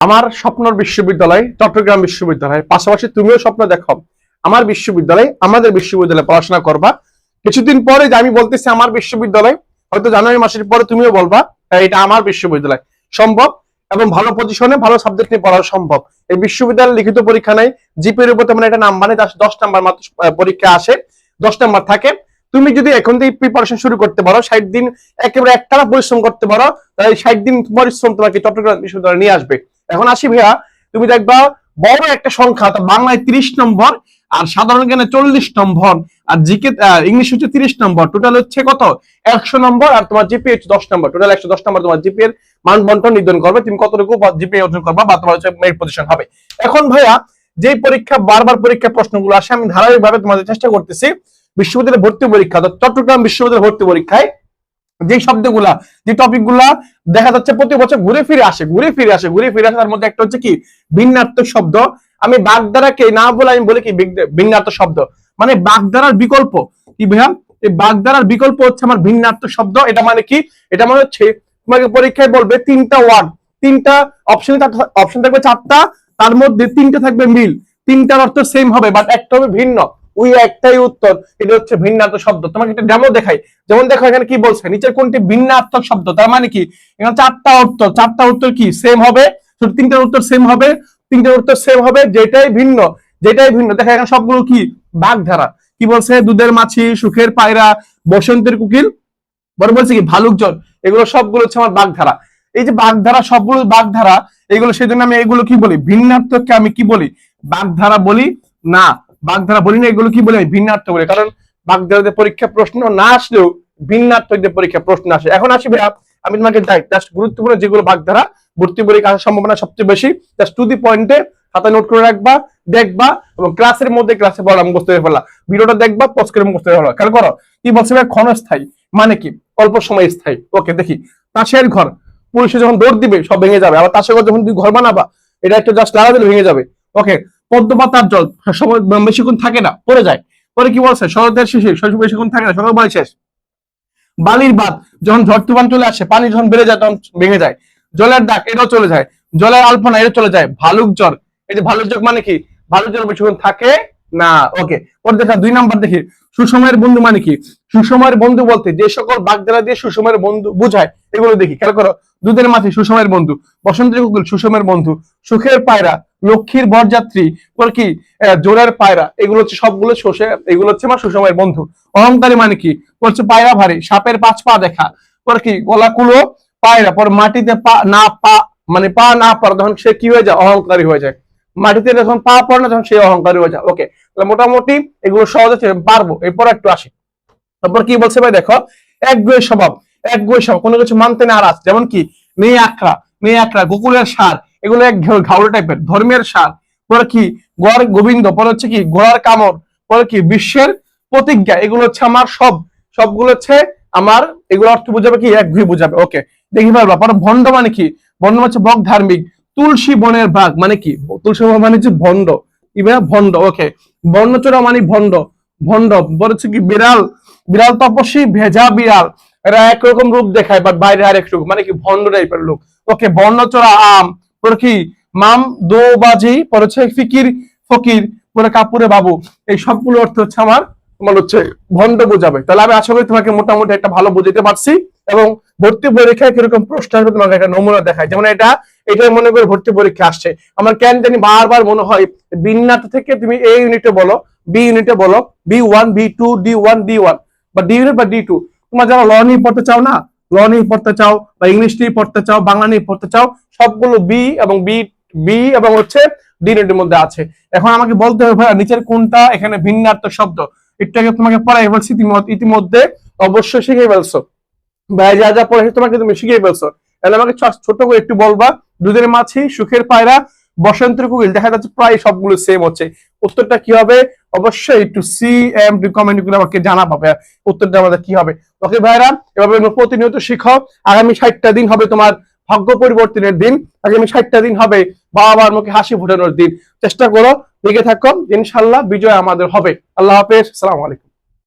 আমার স্বপ্নর বিশ্ববিদ্যালয় চট্টগ্রাম বিশ্ববিদ্যালয়। পাশাপাশি তুমিও স্বপ্ন দেখো। আমার বিশ্ববিদ্যালয় আমাদের বিশ্ববিদ্যালয়ে পড়াশোনা করবা। কিছুদিন পরে যে আমি বলতেছি আমার বিশ্ববিদ্যালয় হয়তো জানুয়ারি মাসের পরে তুমিও বলবা "হ্যাঁ, এটা আমার বিশ্ববিদ্যালয়। সম্ভব? এবং ভালো পজিশনে ভালো সাবজেক্ট নিয়ে পড়া সম্ভব। এই বিশ্ববিদ্যালয়ের লিখিত পরীক্ষা নাই। জিপের উপর তেমন একটা নাম্বার নেই দশ নাম্বার মাত্র পরীক্ষা আসে দশ নাম্বার থাকে। তুমি যদি এখন থেকে প্রিপারেশন শুরু করতে পারো ষাট দিন একেবারে একটানা পরিশ্রম করতে পারো তাহলে ষাট দিন পরিশ্রম তোমাকে চট্টগ্রাম বিশ্ববিদ্যালয়ে নিয়ে আসবে। এখন আসি ভাইয়া, তুমি দেখবা বড় একটা সংখ্যা বাংলায় তিরিশ নম্বর আর সাধারণ জ্ঞানে চল্লিশ নম্বর আর জিকে ইংলিশ হচ্ছে তিরিশ নম্বর। টোটাল হচ্ছে কত? একশো নম্বর আর তোমার জিপি হচ্ছে দশ নম্বর। টোটাল একশো দশ নম্বর তোমার জিপি এর মান বন্টন নির্ধারণ করবে, তুমি কতটুকু জিপি অর্জন করবা বা তোমার হচ্ছে মেরিট পজিশন হবে। এখন ভাইয়া যে পরীক্ষা, বারবার পরীক্ষা প্রশ্নগুলো আসে, আমি ধারাবাহিকভাবে তোমাদের চেষ্টা করতেছি বিশ্ববিদ্যালয় ভর্তি পরীক্ষা চট্টগ্রাম বিশ্ববিদ্যালয় ভর্তি পরীক্ষায় যে শব্দগুলা যে টপিকগুলা দেখা যাচ্ছে প্রতি বছর ঘুরে ফিরে আসে, ঘুরে ফিরে আসে, ঘুরে ফিরে আসে তার মধ্যে একটা হচ্ছে কি? ভিন্নাত্মক শব্দ। আমি বাগদারাকে না বলে আমি বলি কি ভিন্নাত্মক শব্দ। মানে বাগদারার বিকল্প। কি ভাইয়া? এই বাগদারার বিকল্প হচ্ছে আমার ভিন্নাত্মক শব্দ। এটা মানে কি? এটা মানে হচ্ছে তোমাকে পরীক্ষায় বলবে তিনটা ওয়ার্ড তিনটা অপশন অপশন থাকবে চারটা, তার মধ্যে তিনটা থাকবে মিল। তিনটার অর্থ সেম হবে বাট একটা হবে ভিন্ন। ওই একটাই উত্তর, এটা হচ্ছে ভিন্নাত্মক শব্দ। তোমাকে একটা ডেমো দেখাই। যেমন দেখো এখানে কি বলছে? নিচের কোনটি ভিন্নাত্মক শব্দ? তার মানে কি? এখানে চারটা উত্তর। চারটা উত্তর কি? সেম হবে। তিনটার উত্তর সেম হবে। তিনটার উত্তর সেম হবে, যেটাই ভিন্ন যেটাই ভিন্ন। দেখা এখানে সবগুলো কি? বাগধারা। কি বলছে? দুধের মাছি, সুখের পায়রা, বসন্তের কুকিল। বড় বলছে কি? ভালুক জন এগুলো সবগুলো হচ্ছে আমার বাগধারা। এই যে বাগধারা, সবগুলো বাগধারা, এগুলো সেই জন্য আমি এগুলো কি বলি? ভিন্নাত্মককে আমি কি বলি? বাগধারা বলি? না বাগধারা বলি না, এগুলো কি বলি ভিন্নার্থ বলে? কারণ বাগধারাতে পরীক্ষা প্রশ্ন না আসলেও ভিন্নার্থকদের পরীক্ষা প্রশ্ন আসে। এখন আসি ভাইয়া, আমি তোমাকে জাস্ট গুরুত্বপূর্ণ যেগুলো বাগধারা, ভর্তি পরীক্ষা আসার সম্ভাবনা সবচেয়ে বেশি। জাস্ট টু দি পয়েন্টে খাতা নোট করে রাখবা, দেখবা এবং ক্লাসের মধ্যে ক্লাসে পড়া মুখস্থ হয়ে ফেলা। ভিডিওটা দেখবা পজ করে মুখস্থ হয়ে ফেলা। খেয়াল করো, কি বলছে ভাই ক্ষণস্থায়ী। মানে কি? অল্প সময় স্থায়ী। ওকে দেখি। তাসের ঘর। পুলিশে যখন দৌড় দিবে, সব ভেঙে যাবে। আবার তাসের ঘর যখন তুই ঘর বানাবা, এটা একটা জাস্ট লাগা দিলে ভেঙে যাবে। ওকে পদ্ম পাতার জল সময় বেশিক্ষণ থাকে না, পড়ে যায়। পরে কি বলছে? শরতের শেষে শৈশব বেশিক্ষণ থাকে না, সকাল শেষ। বালির বাদ যখন ঝড় তুফান চলে আসে, পানি যখন বেড়ে যায় তখন ভেঙে যায়। জলের ডাক এটাও চলে যায়। জলের আলপনা, এটা চলে যায়। ভালুক জ্বর, এই যে ভালুক জ্বর মানে কি? ভালুক জ্বর বেশিক্ষণ থাকে না। ওকে, পরে দেখা, দুই নাম্বার দেখি। সুসময়ের বন্ধু মানে কি? সুসময়ের বন্ধু বলতে যে সকল বাগদারা দিয়ে সুসময়ের বন্ধু বুঝায়, এগুলো দেখি। খেয়াল করো, দুধের মাঝে সুসময়ের বন্ধু বসন্তের কুকুল সুসময়ের বন্ধু, সুখের পায়রা লক্ষ্মীর বরযাত্রী পর কি জোরের পায়রা এগুলো হচ্ছে সবগুলো শোষে এগুলো হচ্ছে আমার সুসময়ের বন্ধু। অহংকারী মানে কি? বলছে পায়রা ভারী সাপের পাঁচ পা দেখা। পর কি গলা কুলো পায়রা পর মাটিতে পা না পা মানে পা না পড়া তখন সে কি হয়ে যায়? অহংকারী হয়ে যায়। মাটিতে যখন পা পড়ে না তখন সে অহংকারী হয়ে যায়। ওকে তাহলে মোটামুটি এগুলো সহজে ছিল, পারব। এরপর একটু আসি। তারপর কি বলছে ভাই দেখো এক একগুয়ে স্বভাব একগুয়ে স্বভাব কোনো কিছু মানতে না আর নারাজ যেমন কি মেয়ে আখড়া মেয়ে আখড়া গোকুলের সার এগুলো এক ঘেউ- ঘাউড়ে টাইপের ধর্মের সার। পরে কি গড় গোবিন্দ পরে হচ্ছে কি ঘোড়ার কামড় পরে কি, বিশ্বের প্রতিজ্ঞা, এগুলো হচ্ছে আমার সব। সবগুলো হচ্ছে আমার, এগুলো অর্থ বুঝাবে কি, এক ঘুরে বুঝাবে। ওকে, দেখি পারবা পরে ভণ্ড মানে কি? ভণ্ড মানে হচ্ছে বক ধার্মিক। তুলসী বনের বাঘ মানে কি? তুলসী বন মানে হচ্ছে ভণ্ড। ইভা ভণ্ড। ওকে, বর্ণচোরা মানে ভণ্ড। ভণ্ড, বলে হচ্ছে কি, বিড়াল। বিড়াল তপস্বী, ভেজা বিড়াল। এরা একরকম রূপ দেখায় বাট বাইরে আরেক রূপ। মানে কি, ভণ্ড টাইপের লোক। ওকে, বর্ণচোরা আম। পরে মাম দো বাজি পরে ফিকির, ফকির পরে কাপুরে বাবু। এই সবগুলো অর্থ হচ্ছে আমার তোমার হচ্ছে ভণ্ড বোঝাবে। তাহলে আমি আশা করি তোমাকে মোটামুটি একটা ভালো বুঝতে পারছি এবং ভর্তি পরীক্ষায় কীরকম প্রশ্ন আসবে তোমাকে একটা নমুনা দেখায় যেমন এটা এটা মনে করে ভর্তি পরীক্ষা আসছে। আমার কেন জানি বারবার মনে হয়, বিন্যাত থেকে তুমি এ ইউনিটে বলো বি ইউনিটে বলো B one B two D one D one বা ডি ইউনিট বা ডি টু তোমার যারা ল নিয়ে পড়তে চাও না ল নিয়ে পড়তে চাও বা ইংলিশ নিয়ে পড়তে চাও, বাংলা নিয়ে পড়তে চাও, সবগুলো বি এবং বি বি এবং হচ্ছে ডি ইউনিটের মধ্যে আছে। এখন আমাকে বলতে হবে ভাইয়া, নিচের কোনটা এখানে ভিন্নার্থ শব্দ? একটু আগে তোমাকে পড়াই বলছি, ইতিমধ্যে- অবশ্যই শিখে ফেলছো। ভাই যা যা পড়েছে তোমাকে তুমি শিখিয়ে ফেলছো। তাহলে আমাকে ছোট করে একটু বলবা। দুধের মাছি, সুখের পায়রা বসন্তের কুকিল, দেখা যাচ্ছে প্রায় সবগুলো সেম হচ্ছে। উত্তরটা কি হবে? অবশ্যই একটু সি এম কমেন্টগুলো আমাকে জানাবে উত্তরটা আমাদের কি হবে? ওকে ভাইরা এভাবে প্রতিনিয়ত শিখো। আগামী ষাটটা দিন হবে তোমার ভাগ্য পরিবর্তনের দিন। আগামী ষাটটা দিন হবে বাবা মার মুখে হাসি ফোটানোর দিন। চেষ্টা করো, দেখে থাকো ইনশাল্লাহ বিজয় আমাদের হবে। আল্লাহ হাফেজ, সালাম আলাইকুম।